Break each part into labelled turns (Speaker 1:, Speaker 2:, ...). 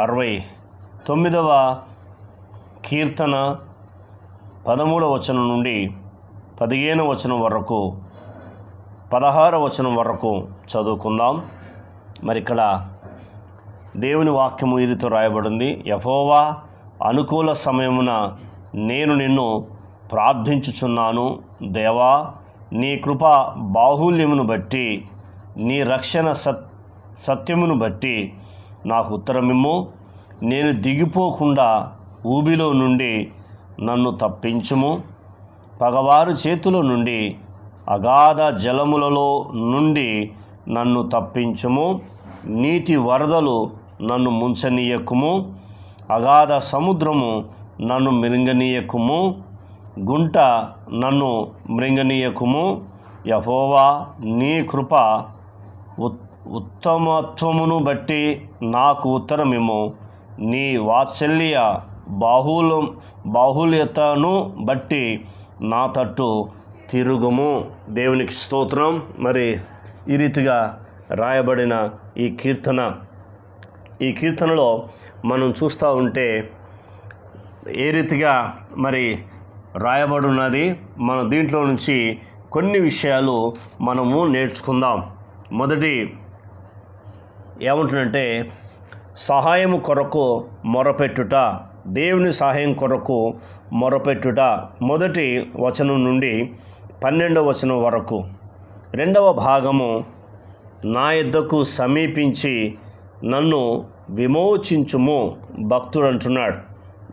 Speaker 1: అరవై తొమ్మిదవ కీర్తన పదమూడవ వచనం నుండి పదిహేను వచనం వరకు పదహార వచనం వరకు చదువుకుందాం. మరి ఇక్కడ దేవుని వాక్యము ఇదితో రాయబడింది. యహోవా అనుకూల సమయమున నేను నిన్ను ప్రార్థించుచున్నాను. దేవా నీ కృప బాహుల్యమును బట్టి నీ రక్షణ సత్ సత్యమును బట్టి నాకు ఉత్తరమిమ్ము. నేను దిగిపోకుండా ఊబిలో నుండి నన్ను తప్పించుము. పగవారు చేతుల నుండి అగాధ జలములలో నుండి నన్ను తప్పించుము. నీటి వరదలు నన్ను ముంచనీయకుము. అగాధ సముద్రము నన్ను మృంగనీయకుము. గుంట నన్ను మృంగనీయకుము. యహోవా నీ కృప ఉత్ ఉత్తమత్వమును బట్టి నాకు ఉత్తరమిము నీ వాత్సల్య బాహుల బాహుల్యతను బట్టి నా తట్టు తిరుగుము. దేవునికి స్తోత్రం. మరి ఈ రీతిగా రాయబడిన ఈ కీర్తన. ఈ కీర్తనలో మనం చూస్తూ ఉంటే ఏ రీతిగా మరి రాయబడి ఉన్నది మన దీంట్లో నుంచి కొన్ని విషయాలు మనము నేర్చుకుందాం. మొదటి ఏమంటుందంటే సహాయము కొరకు మొరపెట్టుట దేవుని సహాయం కొరకు మొరపెట్టుట మొదటి వచనం నుండి పన్నెండవ వచనం వరకు. రెండవ భాగము నా ఇద్దకు సమీపించి నన్ను విమోచించుము భక్తుడు అంటున్నాడు.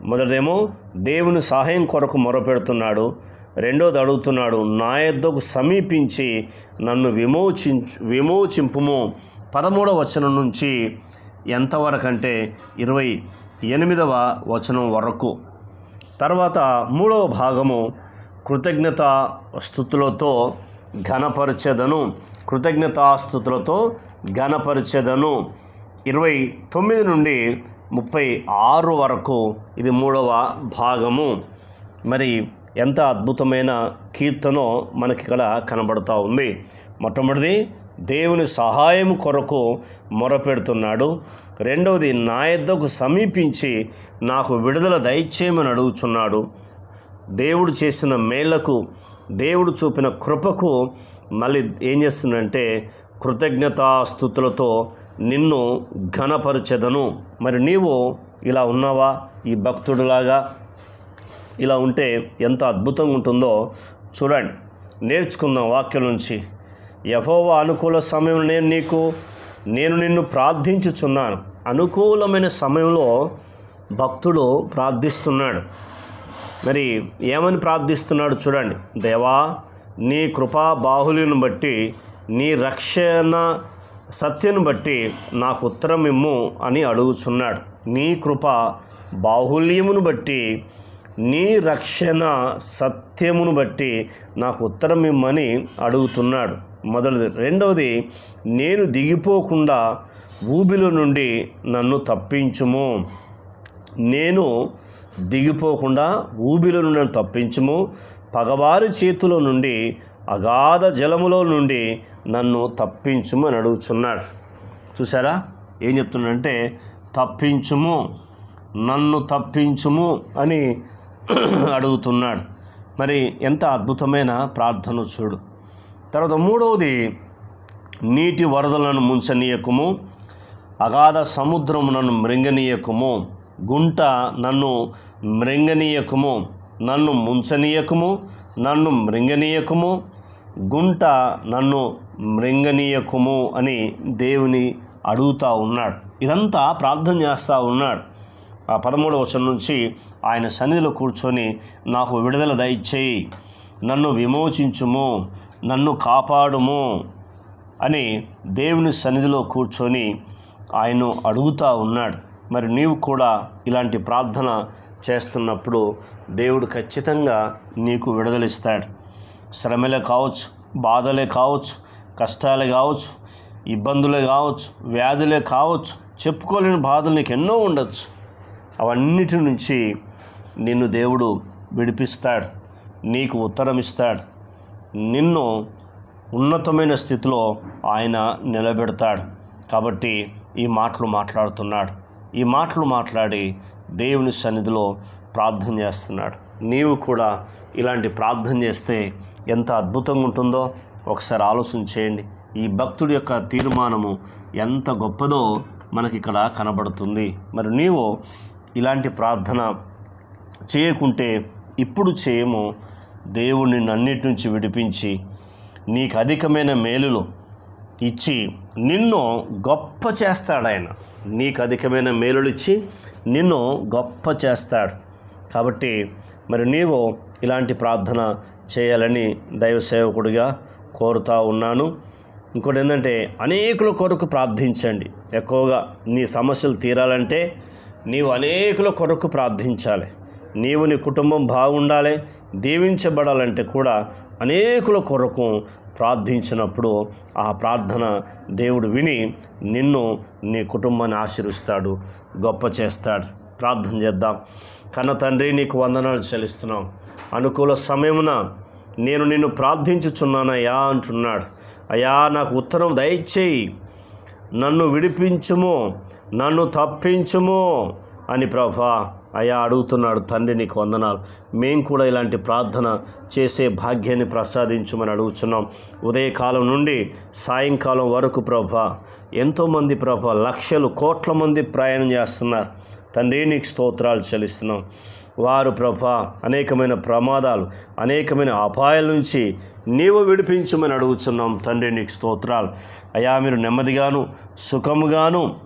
Speaker 1: మొదటిదేమో దేవుని సహాయం కొరకు మొరపెడుతున్నాడు. రెండోది అడుగుతున్నాడు నా యొద్దకు సమీపించి నన్ను విమోచించు విమోచింపుము పదమూడవ వచనం నుంచి ఎంతవరకు అంటే ఇరవై ఎనిమిదవ వచనం వరకు. తర్వాత మూడవ భాగము కృతజ్ఞత స్థుతులతో ఘనపరిచెదను. కృతజ్ఞతాస్థుతులతో ఘనపరిచెదను. ఇరవై తొమ్మిది నుండి ముప్పై ఆరు వరకు ఇది మూడవ భాగము. మరి ఎంత అద్భుతమైన కీర్తనో మనకి ఇక్కడ కనబడుతూ ఉంది. మొట్టమొదటిది దేవుని సహాయం కొరకు మొరపెడుతున్నాడు. రెండవది నా యొద్దకు సమీపించి నాకు విడుదల దయచేయమని అడుగుచున్నాడు. దేవుడు చేసిన మేళ్ళకు దేవుడు చూపిన కృపకు మళ్ళీ ఏం చేస్తుందంటే కృతజ్ఞతాస్థుతులతో నిన్ను ఘనపరచెదను. మరి నీవు ఇలా ఉన్నావా? ఈ భక్తుడిలాగా ఇలా ఉంటే ఎంత అద్భుతంగా ఉంటుందో. చూడండి నేర్చుకుందాం వాక్యం నుంచి. యహోవ అనుకూల సమయం నేను నీకు నేను నిన్ను ప్రార్థించుచున్నాను. అనుకూలమైన సమయంలో భక్తుడు ప్రార్థిస్తున్నాడు. మరి ఏమని ప్రార్థిస్తున్నాడు చూడండి. దేవా నీ కృపా బాహుల్యను బట్టి నీ రక్షణ సత్యను బట్టి నాకు ఉత్తరం ఇమ్ము అని అడుగుచున్నాడు. నీ కృప బాహుల్యమును బట్టి నీ రక్షణ సత్యమును బట్టి నాకు ఉత్తరం ఇమ్మని అడుగుతున్నాడు. మొదలది రెండవది నేను దిగిపోకుండా ఊబిలో నుండి నన్ను తప్పించుము. నేను దిగిపోకుండా ఊబిలో నుండి నన్ను తప్పించుము. పగవారి చేతిలో నుండి అగాధ జలములో నుండి నన్ను తప్పించుము అని అడుగుచున్నాడు. చూసారా ఏం చెప్తున్నాడంటే తప్పించుము నన్ను తప్పించుము అని అడుగుతున్నాడు. మరి ఎంత అద్భుతమైన ప్రార్థన చూడు. తర్వాత మూడవది నీటి వరదలను ముంచనీయకుము అగాధ సముద్రము నన్ను మృంగనీయకుము గుంట నన్ను మృంగనీయకుము నన్ను ముంచనీయకుము నన్ను మృంగనీయకుము గుంట నన్ను మృంగనీయకుము అని దేవుని అడుగుతూ ఉన్నాడు. ఇదంతా ప్రార్థన చేస్తూ ఉన్నాడు. ఆ పదమూడవ వచనం నుంచి ఆయన సన్నిధిలో కూర్చొని నాకు విడుదల దయచేయి నన్ను విమోచించుము నన్ను కాపాడుము అని దేవుని సన్నిధిలో కూర్చొని ఆయన అడుగుతూ ఉన్నాడు. మరి నీవు కూడా ఇలాంటి ప్రార్థన చేస్తున్నప్పుడు దేవుడు ఖచ్చితంగా నీకు విడుదలిస్తాడు శ్రమలే కావచ్చు బాధలే కావచ్చు కష్టాలే కావచ్చు ఇబ్బందులే కావచ్చు వ్యాధులే కావచ్చు చెప్పుకోలేని బాధలు నీకు ఎన్నో ఉండొచ్చు. అవన్నిటి నుంచి నిన్ను దేవుడు విడిపిస్తాడు. నీకు ఉత్తరం ఇస్తాడు నిన్ను ఉన్నతమైన స్థితిలో ఆయన నిలబెడతాడు. కాబట్టి ఈ మాటలు మాట్లాడుతున్నాడు. ఈ మాటలు మాట్లాడి దేవుని సన్నిధిలో ప్రార్థన చేస్తున్నాడు. నీవు కూడా ఇలాంటి ప్రార్థన చేస్తే ఎంత అద్భుతంగా ఉంటుందో ఒకసారి ఆలోచన చేయండి. ఈ భక్తుడి యొక్క తీర్మానము ఎంత గొప్పదో మనకి ఇక్కడ కనబడుతుంది. మరి నీవు ఇలాంటి ప్రార్థన చేయకుంటే ఇప్పుడు చేయము దేవుడు నిన్ను అన్నిటి నుంచి విడిపించి నీకు అధికమైన మేలులు ఇచ్చి నిన్ను గొప్ప చేస్తాడు ఆయన. నీకు అధికమైన మేలులు ఇచ్చి నిన్ను గొప్ప చేస్తాడు. కాబట్టి మరి నీవు ఇలాంటి ప్రార్థన చేయాలని దైవ సేవకుడిగా కోరుతా ఉన్నాను. ఇంకోటి ఏంటంటే అనేకుల కొరకు ప్రార్థించండి. ఎక్కువగా నీ సమస్యలు తీరాలంటే నీవు అనేకుల కొరకు ప్రార్థించాలి. నీవు నీ కుటుంబం బాగుండాలి దీవించబడాలంటే కూడా అనేకుల కొరకు ప్రార్థించినప్పుడు ఆ ప్రార్థన దేవుడు విని నిన్ను నీ కుటుంబాన్ని ఆశీర్విస్తాడు గొప్ప చేస్తాడు. ప్రార్థన చేద్దాం. కన్న తండ్రి నీకు వందనాలు చెల్లిస్తున్నాం. అనుకూల సమయమున నేను నిన్ను ప్రార్థించుచున్నానయ్యా అంటున్నాడు. అయ్యా నాకు ఉత్తరం దయచేయి. నన్ను విడిపించుము నన్ను తప్పించుము. అని ప్రభా అయ్యా అడుగుతున్నాడు తండ్రి నీకు వందనాలు. మేము కూడా ఇలాంటి ప్రార్థన చేసే భాగ్యాన్ని ప్రసాదించమని అడుగుతున్నాం ఉదయకాలం నుండి సాయంకాలం వరకు ప్రభా ఎంతోమంది ప్రభా లక్షలు కోట్ల మంది ప్రయాణం చేస్తున్నారు. తండ్రి నీకు స్తోత్రాలు చెల్లిస్తున్నాం. వారు ప్రభా అనేకమైన ప్రమాదాలు అనేకమైన అపాయాల నుంచి నీవు విడిపించమని అడుగుతున్నాం తండ్రి నీకు స్తోత్రాలు. అయా మీరు నెమ్మదిగాను సుఖముగాను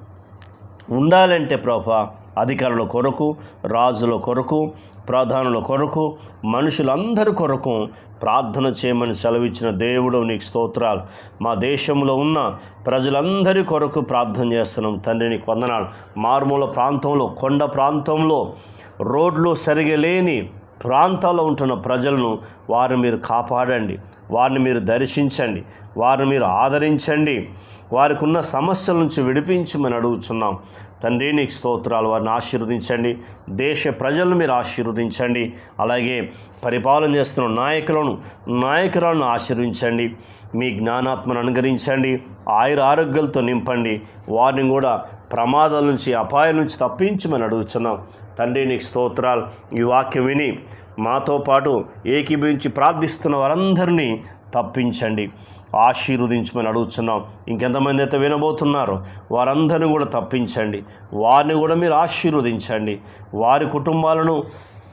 Speaker 1: ఉండాలంటే ప్రభా అధికారుల కొరకు రాజుల కొరకు ప్రధానుల కొరకు మనుషులందరి కొరకు ప్రార్థన చేయమని సెలవిచ్చిన దేవుడు నీకు స్తోత్రాలు. మా దేశంలో ఉన్న ప్రజలందరి కొరకు ప్రార్థన చేస్తున్నాం తండ్రిని కొందనాలు మారుమూల ప్రాంతంలో కొండ ప్రాంతంలో రోడ్లు సరిగా లేని ప్రాంతాల్లో ఉంటున్న ప్రజలను వారిని మీరు కాపాడండి. వారిని మీరు దర్శించండి. వారిని మీరు ఆదరించండి. వారికి ఉన్న సమస్యల నుంచి విడిపించమని అడుగుతున్నాం తండ్రి నీకు స్తోత్రాలు. వారిని ఆశీర్వదించండి. దేశ ప్రజలను మీరు ఆశీర్వదించండి. అలాగే పరిపాలన చేస్తున్న నాయకులను నాయకులను ఆశీర్వించండి మీ జ్ఞానాత్మను అనుగరించండి ఆయుర ఆరోగ్యాలతో నింపండి. వారిని కూడా ప్రమాదాల నుంచి అపాయం నుంచి తప్పించమని అడుగుతున్నాం తండ్రి నీకు స్తోత్రాలు. ఈ వాక్యం విని మాతో పాటు ఏకీభవించి ప్రార్థిస్తున్న వారందరినీ తప్పించండి. ఆశీర్వదించమని అడుగుతున్నాం ఇంకెంతమంది అయితే వినబోతున్నారో? వారందరిని కూడా తప్పించండి. వారిని కూడా మీరు ఆశీర్వదించండి. వారి కుటుంబాలను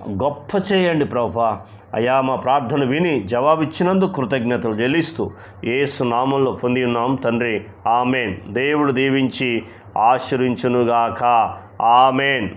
Speaker 1: గొప్ప చేయండి ప్రభా. అయా మా ప్రార్థన విని జవాబిచ్చినందుకు కృతజ్ఞతలు చెల్లిస్తూ ఏసు నామంలో పొంది ఉన్నాం తండ్రి. ఆమెన్. దేవుడు దీవించి ఆశీర్వించునుగాక. ఆమెన్.